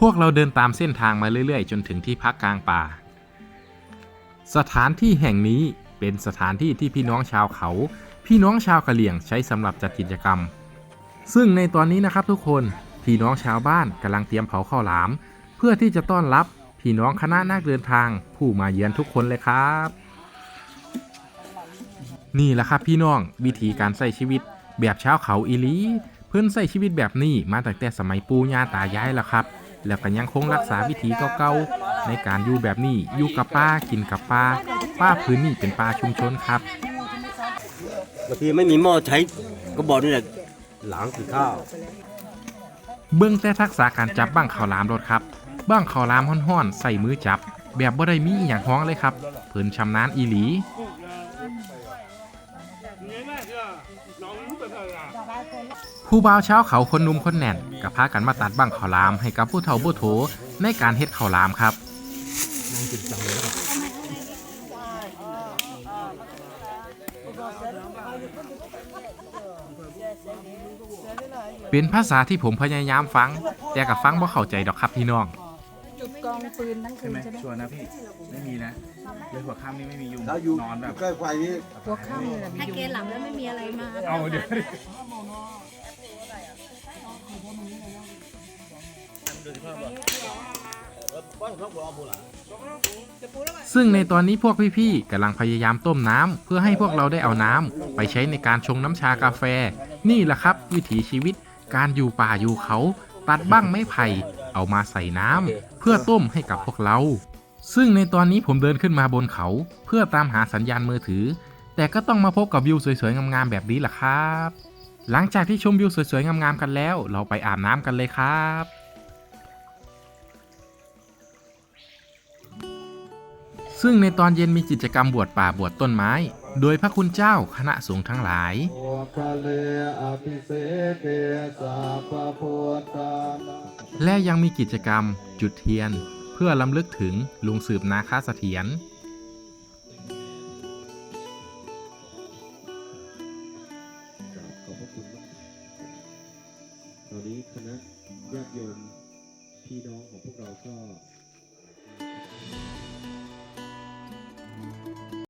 พวกเราเดินตามเส้นทางมาเรื่อยๆ จนถึงที่พักกลางป่า สถานที่แห่งนี้เป็นสถานที่ที่พี่น้องชาวเขา พี่น้องชาวกะเหรี่ยงใช้สำหรับจัดกิจกรรม ซึ่งในตอนนี้นะครับทุกคนพี่น้องชาวบ้านกำลังเตรียมเผาข้าวหลาม เพื่อที่จะต้อนรับพี่น้องคณะนักเดินทางผู้มาเยือนทุกคนเลยครับ นี่แหละครับพี่น้องวิธีการใช้ชีวิตแบบชาวเขาอีลีเพื่อนใช้ชีวิตแบบนี้มาตั้งแต่สมัยปู่ย่าตายายแล้วครับ แล้วก็ยังคงรักษาวิถีเก่าๆในการอยู่แบบนี้อยู่กับป้ากินกับป้าป้าพื้นนี่เป็นป้าชุมชนครับบางทีไม่มีหม้อใช้ก็บอกนี่แหละหลังกินข้าวเบื้องแต่ทักษะการจับบ้างข้าวหลามรถครับบ้างข้าวหลามห้อนๆใส่มือจับ แบบบ่ได้มีอหย่างฮ้องเลยครับเพิ่นชำนาญอีหลี ผู้บ่าวเช้าวเขาคนนุ่มคนแน่นกับพากันมาตัดบ้งข้าวหลามให้กับผู้เฒ่าผู้โถในการเฮ็ดข้าวหลามครับเป็นภาษาที่ผมพยายามฟัง แต่กับฟังบ่เข้าใจดอกครับพี่น้อง จุดกองปืนทั้งคืใช่นไหมใช่ไหม ชัวร์นะพี่ไม่มีนะเลยหัวค่ำนี่ไม่มียุงถ้าอยู่นอนแบบใกล้ไฟนี่หัวค่ำเลยนะมีถ้ายุงเกณฑ์หลับแล้วไม่มีอะไรมาเอาเดี๋ยวดิซึ่งในตอนนี้พวกพี่ๆกำลังพยายามต้มน้ำเพื่อให้พวกเราได้เอาน้ำไปใช้ในการชงน้ำชากาแฟ นี่แหละครับ วิถีชีวิตการอยู่ป่าอยู่เขา ตัดบ้างไม้ไผ่ เอามาใส่น้ำเพื่อต้มให้กับพวกเรา ซึ่งในตอนนี้ผมเดินขึ้นมาบนเขา เพื่อตามหาสัญญาณมือถือ แต่ก็ต้องมาพบกับวิวสวยๆงามๆแบบนี้แหละครับ หลังจากที่ชมวิวสวยๆงามๆกันแล้ว เราไปอาบน้ำกันเลยครับซึ่งในตอนเย็นมีกิจกรรมบวชป่าบวชต้นไม้ โดยพระคุณเจ้าคณะสงฆ์ทั้งหลาย และยังมีกิจกรรม จุดเทียน เพื่อล้ำลึกถึงลุงสืบนาคาเสถียรขอบพระคุณมากตอนนี้คณะญาติโยมพี่น้องของพวกเราก็